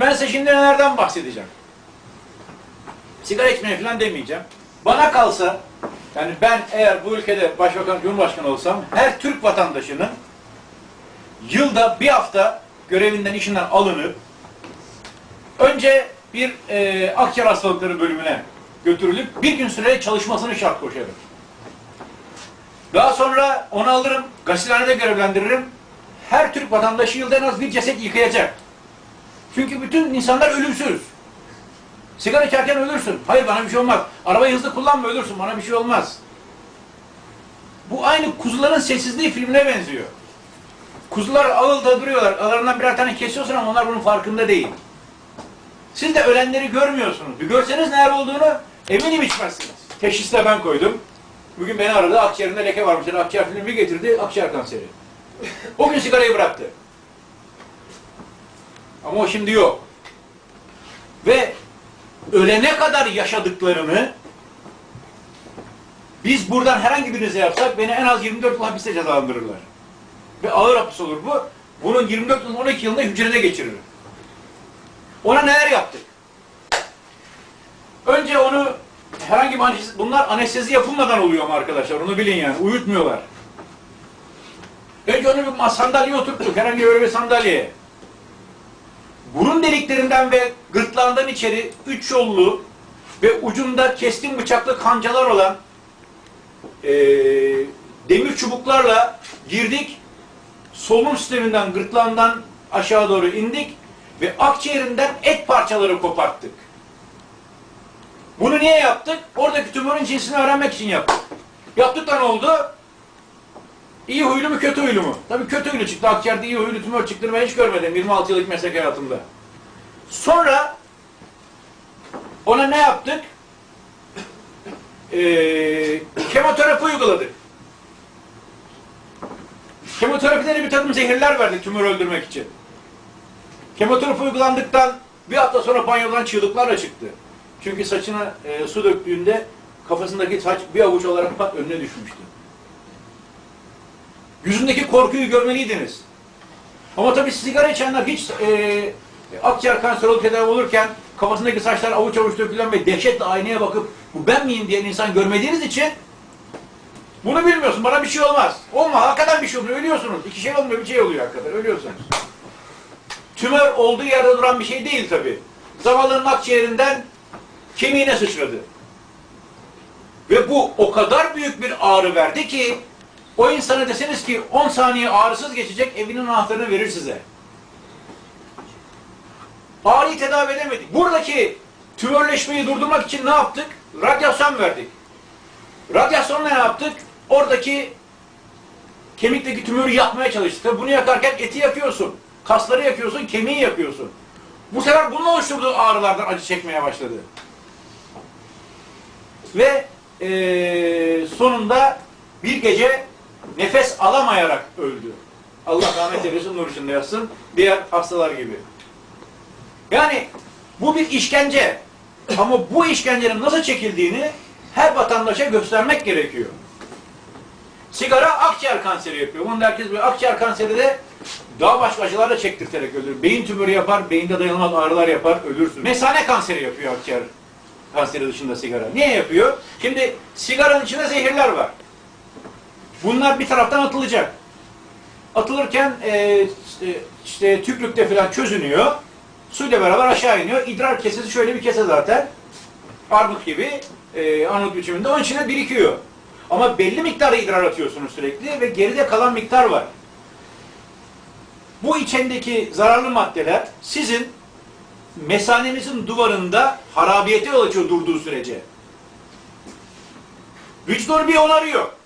Ben size şimdi nelerden bahsedeceğim. Sigara içmeye falan demeyeceğim. Bana kalsa, yani ben eğer bu ülkede başbakan, cumhurbaşkanı olsam, her Türk vatandaşının yılda bir hafta görevinden, işinden alınıp, önce bir e, akciğer hastalıkları bölümüne götürülüp bir gün süre çalışmasını şart koşarım. Daha sonra onu alırım, gazetehanede görevlendiririm. Her Türk vatandaşı yılda en az bir ceset yıkayacak. Çünkü bütün insanlar ölümsüz. Sigara içerken ölürsün. Hayır bana bir şey olmaz. Arabayı hızlı kullanma ölürsün. Bana bir şey olmaz. Bu aynı kuzuların sessizliği filmine benziyor. Kuzular ağılda duruyorlar. Aralarından birer tane kesiyorsun ama onlar bunun farkında değil. Siz de ölenleri görmüyorsunuz. Bir görseniz neler olduğunu eminim içmezsiniz. Teşhis de ben koydum. Bugün beni aradı. Akciğerinde leke varmış. Yani akciğer filmi getirdi. Akciğer kanseri. O gün sigarayı bıraktı. Ama o şimdi yok. Ve ölene kadar yaşadıklarını biz buradan herhangi birinize yapsak beni en az 24 yıl hapiste cezalandırırlar. Ve ağır hapis olur bu. Bunun 24 yıl 12 yılında hücrede geçiririm. Ona neler yaptık? Önce onu herhangi bir anestezi, bunlar anestezi yapılmadan oluyor mu arkadaşlar? Onu bilin yani. Uyutmuyorlar. Önce onu bir sandalyeye oturttuk. Herhangi böyle bir sandalyeye. Burun deliklerinden ve gırtlağından içeri üç yollu ve ucunda keskin bıçaklı kancalar olan eee, demir çubuklarla girdik. Solunum sisteminden, gırtlağından aşağı doğru indik ve akciğerinden et parçaları koparttık. Bunu niye yaptık? Oradaki tümörün cinsini öğrenmek için yaptık. Yaptık oldu? İyi huylu mu kötü huylu mu? Tabii kötü huylu çıktı. Akciğerde iyi huylu tümör çıktığını ben hiç görmedim 26 yıllık meslek hayatımda. Sonra ona ne yaptık? Ee, kemoterapi uyguladık. Kemoterapide de bir takım zehirler verdik tümör öldürmek için. Kemoterapi uygulandıktan bir hafta sonra banyodan çığlıklarla çıktı. Çünkü saçına e, su döktüğünde kafasındaki saç bir avuç olarak önüne düşmüştü. Yüzündeki korkuyu görmeliydiniz. Ama tabii sigara içenler hiç e, akciğer kanseri tedavi olurken kafasındaki saçlar avuç avuç dökülen ve dehşetle aynaya bakıp bu ben miyim diyen insan görmediğiniz için bunu bilmiyorsun. Bana bir şey olmaz. Olma. Hakikaten bir şey olmuyor. Ölüyorsunuz. İki şey olmuyor. Bir şey oluyor hakikaten. Ölüyorsunuz. Tümör olduğu yerde duran bir şey değil tabii. Zavallının akciğerinden kemiğine sıçradı. Ve bu o kadar büyük bir ağrı verdi ki o insana deseniz ki 10 saniye ağrısız geçecek evinin anahtarını verir size. Ağrıyı tedavi edemedik. Buradaki tümörleşmeyi durdurmak için ne yaptık? Radyasyon verdik. Radyasyonla ne yaptık? Oradaki kemikteki tümörü yakmaya çalıştık. Tabii bunu yakarken eti yakıyorsun. Kasları yakıyorsun, kemiği yakıyorsun. Bu sefer bunun oluşturduğu ağrılardan acı çekmeye başladı. Ve eee, sonunda bir gece nefes alamayarak öldü. Allah rahmet eylesin, nur içinde yatsın. Diğer hastalar gibi. Yani bu bir işkence. Ama bu işkencenin nasıl çekildiğini her vatandaşa göstermek gerekiyor. Sigara akciğer kanseri yapıyor. Bunu herkes biliyor. Akciğer kanseri de daha başka acılar da çektirterek ölür. Beyin tümörü yapar, beyinde dayanılmaz ağrılar yapar, ölürsün. Mesane kanseri yapıyor akciğer kanseri dışında sigara. Niye yapıyor? Şimdi sigaranın içinde zehirler var. Bunlar bir taraftan atılacak. Atılırken e, işte, tüplükte falan çözünüyor. Suyla beraber aşağı iniyor. İdrar kesesi şöyle bir kese zaten. Armut gibi e, armut biçiminde. Onun içine birikiyor. Ama belli miktarda idrar atıyorsunuz sürekli ve geride kalan miktar var. Bu içindeki zararlı maddeler sizin mesanenizin duvarında harabiyete yol açıyor durduğu sürece. Vücut bir onarıyor.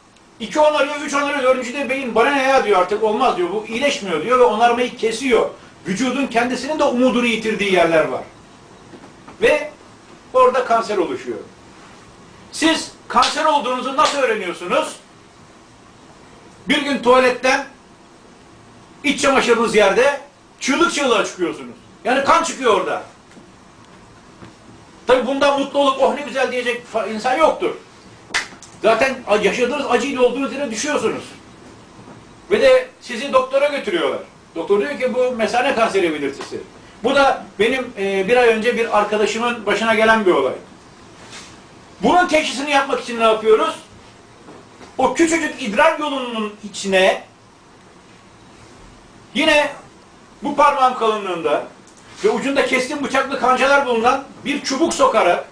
İki onarıyor, üç onarıyor, dördüncü de beyin bana ne ya diyor artık olmaz diyor. Bu iyileşmiyor diyor ve onarmayı kesiyor. Vücudun kendisinin de umudunu yitirdiği yerler var. Ve orada kanser oluşuyor. Siz kanser olduğunuzu nasıl öğreniyorsunuz? Bir gün tuvaletten iç çamaşırınız yerde çığlık çığlığa çıkıyorsunuz. Yani kan çıkıyor orada. Tabi bundan mutlu olup oh ne güzel diyecek insan yoktur. Zaten yaşadığınız acıyla olduğunuz yere düşüyorsunuz. Ve de sizi doktora götürüyorlar. Doktor diyor ki bu mesane kanseri belirtisi. Bu da benim e, bir ay önce bir arkadaşımın başına gelen bir olay. Bunun teşhisini yapmak için ne yapıyoruz? O küçücük idrar yolunun içine yine bu parmağım kalınlığında ve ucunda keskin bıçaklı kancalar bulunan bir çubuk sokarak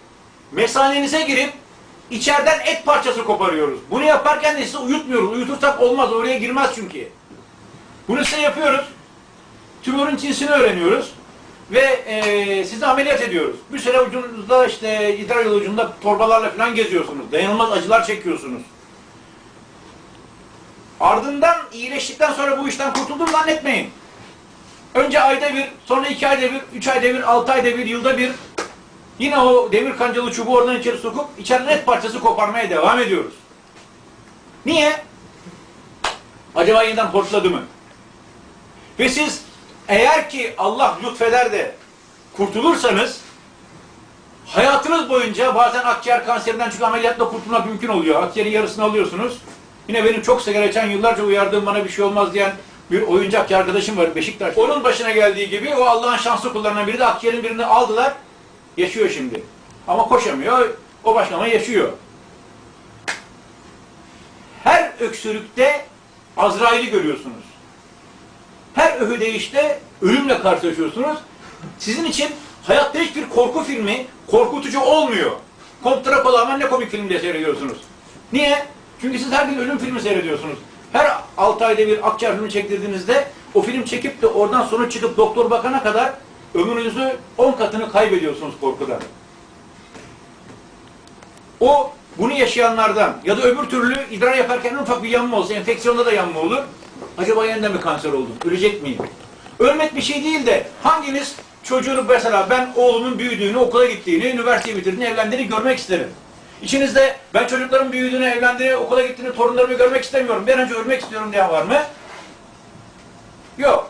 mesanenize girip içeriden et parçası koparıyoruz. Bunu yaparken de sizi uyutmuyoruz. Uyutursak olmaz. Oraya girmez çünkü. Bunu size yapıyoruz. Tümörün cinsini öğreniyoruz. Ve e, sizi ameliyat ediyoruz. Bir süre ucunuzda işte idrar yolu ucunda torbalarla falan geziyorsunuz. Dayanılmaz acılar çekiyorsunuz. Ardından iyileştikten sonra bu işten kurtuldum zannetmeyin. Önce ayda bir, sonra iki ayda bir, üç ayda bir, altı ayda bir, yılda bir yine o demir kancalı çubuğu oradan içeri sokup içeriden et parçası koparmaya devam ediyoruz. Niye? Acaba yeniden hortladı mı? Ve siz eğer ki Allah lütfeder de kurtulursanız hayatınız boyunca bazen akciğer kanserinden çünkü ameliyatla kurtulmak mümkün oluyor. Akciğerin yarısını alıyorsunuz. Yine benim çok sigara içen yıllarca uyardığım bana bir şey olmaz diyen bir oyuncakçı arkadaşım var Beşiktaş. Onun başına geldiği gibi o Allah'ın şanslı kullarından biri de akciğerin birini aldılar. Yaşıyor şimdi. Ama koşamıyor. O başlama yaşıyor. Her öksürükte Azrail'i görüyorsunuz. Her öhüdeyişte ölümle karşılaşıyorsunuz. Sizin için hayatta hiçbir korku filmi korkutucu olmuyor. Kontra kola ne komik filmde seyrediyorsunuz. Niye? Çünkü siz her gün ölüm filmi seyrediyorsunuz. Her 6 ayda bir akciğer filmi çektirdiğinizde o film çekip de oradan sonra çıkıp doktor bakana kadar ömrünüzü 10 katını kaybediyorsunuz korkudan. O bunu yaşayanlardan ya da öbür türlü idrar yaparken en ufak bir yanma olsa, enfeksiyonda da yanma olur. Acaba yeniden mi kanser oldum? Ölecek miyim? Ölmek bir şey değil de hanginiz çocuğunu mesela ben oğlumun büyüdüğünü, okula gittiğini, üniversiteyi bitirdiğini, evlendiğini görmek isterim. İçinizde ben çocukların büyüdüğünü, evlendiğini, okula gittiğini, torunlarımı görmek istemiyorum. An önce ölmek istiyorum diyen var mı? Yok.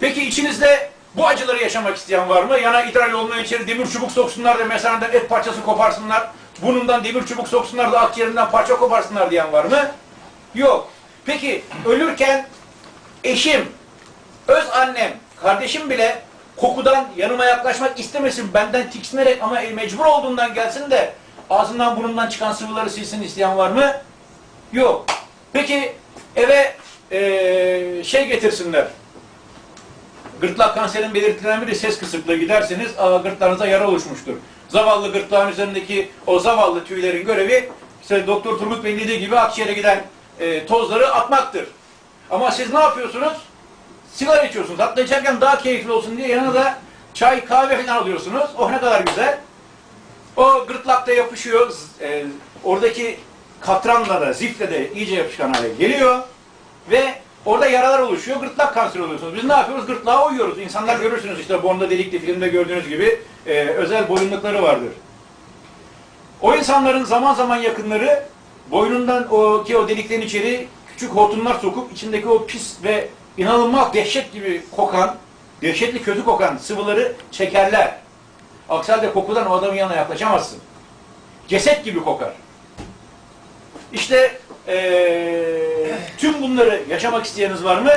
Peki içinizde bu acıları yaşamak isteyen var mı? Yana idrar yoluna içeri demir çubuk soksunlar da mesaneden et parçası koparsınlar. Burnundan demir çubuk soksunlar da akciğerinden parça koparsınlar diyen var mı? Yok. Peki ölürken eşim, öz annem, kardeşim bile kokudan yanıma yaklaşmak istemesin, benden tiksinerek ama mecbur olduğundan gelsin de ağzından burnundan çıkan sıvıları silsin isteyen var mı? Yok. Peki eve eee, şey getirsinler, Gırtlak kanserinin belirtilerinden biri ses kısıklığı giderseniz aa, gırtlağınıza yara oluşmuştur. Zavallı gırtlağın üzerindeki o zavallı tüylerin görevi işte Doktor Turgut Bey'in dediği gibi akciğere giden e, tozları atmaktır. Ama siz ne yapıyorsunuz? Sigara içiyorsunuz. Hatta içerken daha keyifli olsun diye yanına da çay, kahve falan alıyorsunuz. Oh ne kadar güzel. O gırtlakta yapışıyor. E, oradaki katranla da, zifle de iyice yapışkan hale geliyor. Ve orada yaralar oluşuyor. Gırtlak kanseri oluyorsunuz. Biz ne yapıyoruz? Gırtlağa uyuyoruz. İnsanlar görürsünüz işte Bonda delikli filmde gördüğünüz gibi e, özel boyunlukları vardır. O insanların zaman zaman yakınları boynundan o ki o deliklerin içeri küçük hortumlar sokup içindeki o pis ve inanılmaz dehşet gibi kokan, dehşetli kötü kokan sıvıları çekerler. Aksi halde kokudan o adamın yanına yaklaşamazsın. Ceset gibi kokar. İşte eee, tüm bunları yaşamak isteyeniz var mı?